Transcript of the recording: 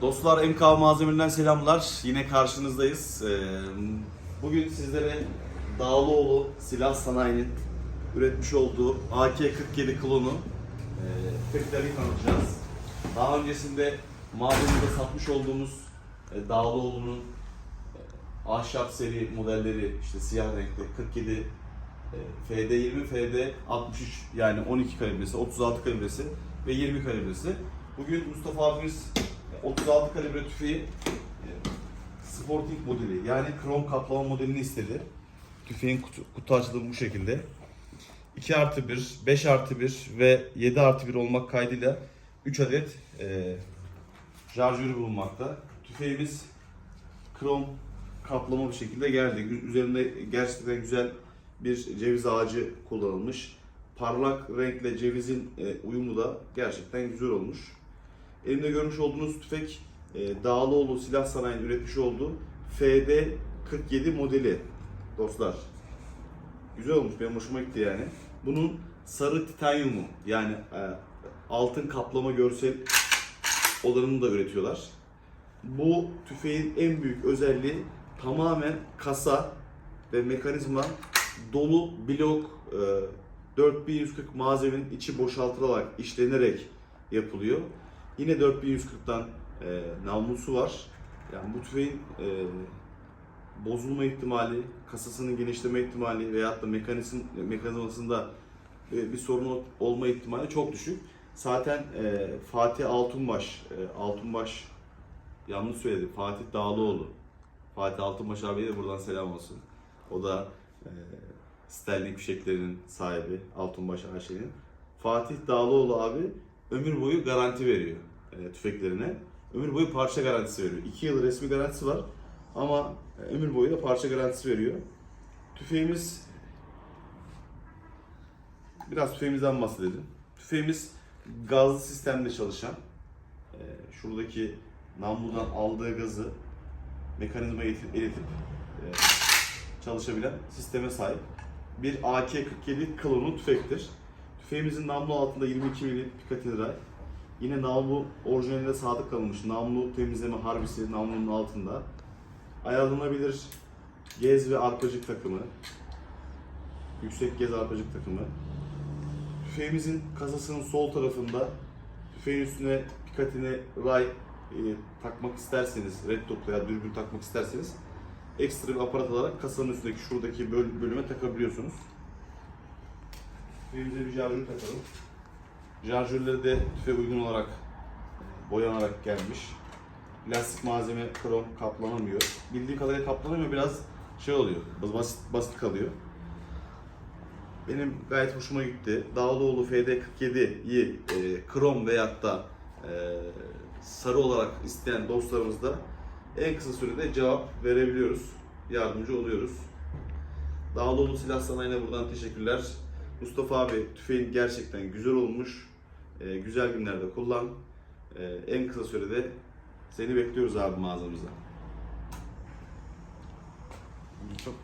Dostlar MK malzemelerinden selamlar. Yine karşınızdayız. Ee, Bugün sizlere Dağlıoğlu Silah Sanayi'nin üretmiş olduğu AK-47 klonu e, tüfeklerini tanıtacağız. Daha öncesinde mağazamızda satmış olduğumuz e, Dağlıoğlu'nun e, ahşap seri modelleri işte siyah renkli 47 e, FD20, FD63 yani 12 kalibresi, 36 kalibresi ve 20 kalibresi. Bugün Mustafa abimiz 36 kalibre tüfeği e, Sporting modeli yani krom kaplama modelini istedi. Tüfeğin kutu, kutu açılımı bu şekilde. 2 artı 1, 5 artı 1 ve 7 artı 1 olmak kaydıyla 3 adet e, şarjörü bulunmakta. Tüfeğimiz krom kaplama bir şekilde geldi. Üzerinde gerçekten güzel bir ceviz ağacı kullanılmış. Parlak renkle cevizin e, uyumu da gerçekten güzel olmuş. Elimde görmüş olduğunuz tüfek e, Dağlıoğlu Silah Sanayi'nin üretmiş olduğu FD47 modeli dostlar. Güzel olmuş benim hoşuma gitti yani. Bunun sarı titanyumu yani e, altın kaplama görsel olanını da üretiyorlar. Bu tüfeğin en büyük özelliği tamamen kasa ve mekanizma dolu blok e, 4140 malzemenin içi boşaltılarak işlenerek yapılıyor. Yine 4140'tan e, namlusu var. Yani bu tüfeğin e, bozulma ihtimali, kasasının genişleme ihtimali veyahut da mekanizm, mekanizmasında e, bir sorun ol- olma ihtimali çok düşük. Zaten e, Fatih Altunbaş, e, Altunbaş yanlış söyledi. Fatih Dağlıoğlu. Fatih Altunbaş abiye de buradan selam olsun. O da e, Sterling fişeklerinin sahibi Altunbaş AŞ'nin. Fatih Dağlıoğlu abi ömür boyu garanti veriyor e, tüfeklerine. Ömür boyu parça garantisi veriyor. 2 yıl resmi garantisi var ama e, ömür boyu da parça garantisi veriyor. Tüfeğimiz biraz tüfeğimizden bahsedelim. Tüfeğimiz gazlı sistemde çalışan e, şuradaki namludan aldığı gazı mekanizmaya iletip, iletip e, çalışabilen sisteme sahip bir AK-47 klonu tüfektir. Tüfeğimizin namlu altında 22 milim Picatinny. Yine namlu orijinaline sadık kalmış. Namlu temizleme harbisi namlunun altında. Ayarlanabilir gez ve arpacık takımı. Yüksek gez arpacık takımı. Tüfeğimizin kasasının sol tarafında tüfeğin üstüne Picatinny ray e, takmak isterseniz, red dot veya dürbün takmak isterseniz ekstra bir aparat alarak kasanın üstündeki şuradaki böl- bölüme takabiliyorsunuz. Tüfeğimize bir şarjör takalım. Şarjörleri de tüfe uygun olarak e, boyanarak gelmiş. Plastik malzeme krom kaplanamıyor. Bildiğim kadarıyla kaplanamıyor biraz şey oluyor, basit, basit kalıyor. Benim gayet hoşuma gitti. Dağlıoğlu FD47'yi e, krom veyahut da e, sarı olarak isteyen dostlarımız da en kısa sürede cevap verebiliyoruz. Yardımcı oluyoruz. Dağlıoğlu Silah Sanayi'ne buradan teşekkürler. Mustafa abi tüfeğin gerçekten güzel olmuş. E, güzel günlerde kullan. E, en kısa sürede seni bekliyoruz abi mağazamıza. Çok